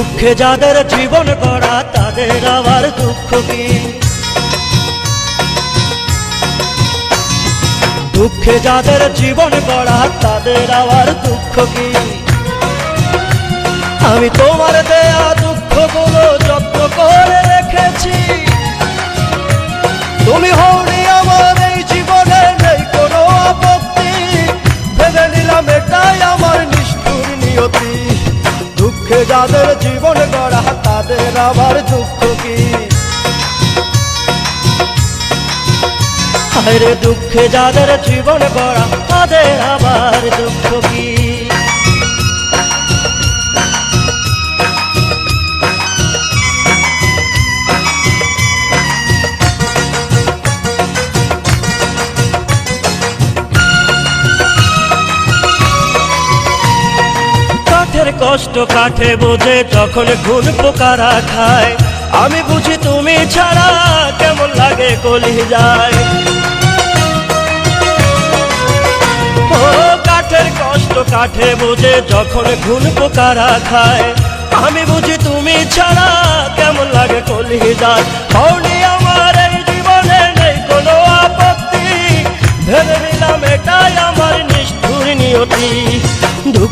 দুঃখে যাদের জীবন গড়া, তাদের আবার দুঃখ কি? দুঃখে যাদের জীবন গড়া, তাদের আবার দুঃখ কি? আমি তোমার দেয়া দুঃখগুলো যত্ন করে রেখেছি। তুমি হওনি আমার এই জীবনে, নেই কোনো আপত্তি। ভেবে নিলাম এটাই আমার নিষ্ঠুর নিয়তি। দুঃখে যাদের জীবন গড়া, তাদের আবার দুঃখ কি? আরে দুঃখে যাদের জীবন গড়া, তাদের আবার দুঃখ কি? কষ্ট কাঠে বোঝে যখন ঘুন পোকারা খায়। আমি বুঝি তুমি ছাড়া কেমন লাগে কলি যায়। কাঠে বোঝে, যখন ঘুন পোকারা খায়। আমি বুঝি তুমি ছাড়া কেমন লাগে কলি যায়।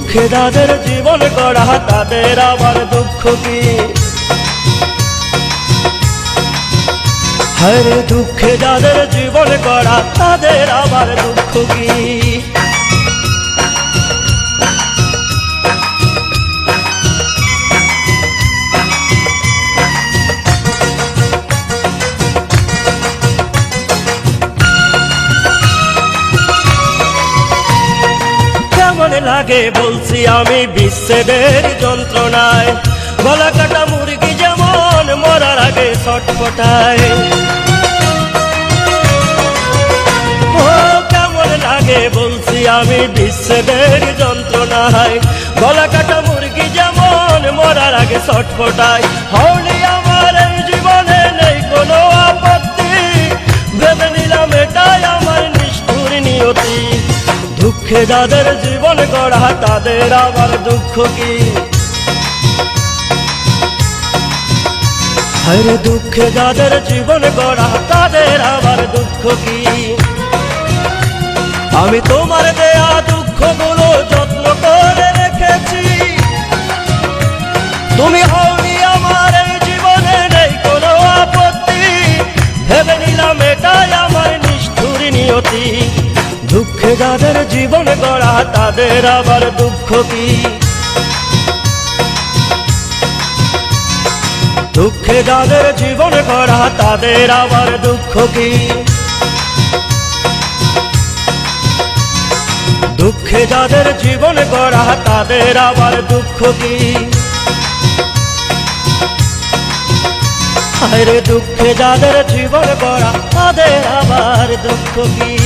দুঃখে যাদের জীবন গড়া, তাদের আবার দুঃখ কি? হরে দুঃখে যাদের জীবন গড়া, তাদের আবার দুঃখ কি? লাগে বলছি আমি বিচ্ছেদের যন্ত্রণায়। গলা কাটা মুরগি যেমন মরার আগে লাগে বলছি আমি বিচ্ছেদের যন্ত্রণায়। গলা কাটা মুরগি যেমন মরার আগে ছটফটায় হওনি দুঃখে যাদের জীবন গড়া তাদের আবার দুঃখ কি? হরে দুঃখে যাদের জীবন গড়া তাদের আবার দুঃখ কি? আমি তোমার দেয়া যাদের জীবন গড়া, তাদের আবার দুঃখ কি? দুঃখে যাদের জীবন গড়া, তাদের আবার দুঃখ কি? দুঃখে যাদের জীবন গড়া, তাদের আবার দুঃখ কি? আরে দুঃখে যাদের জীবন গড়া, তাদের আবার দুঃখ কি?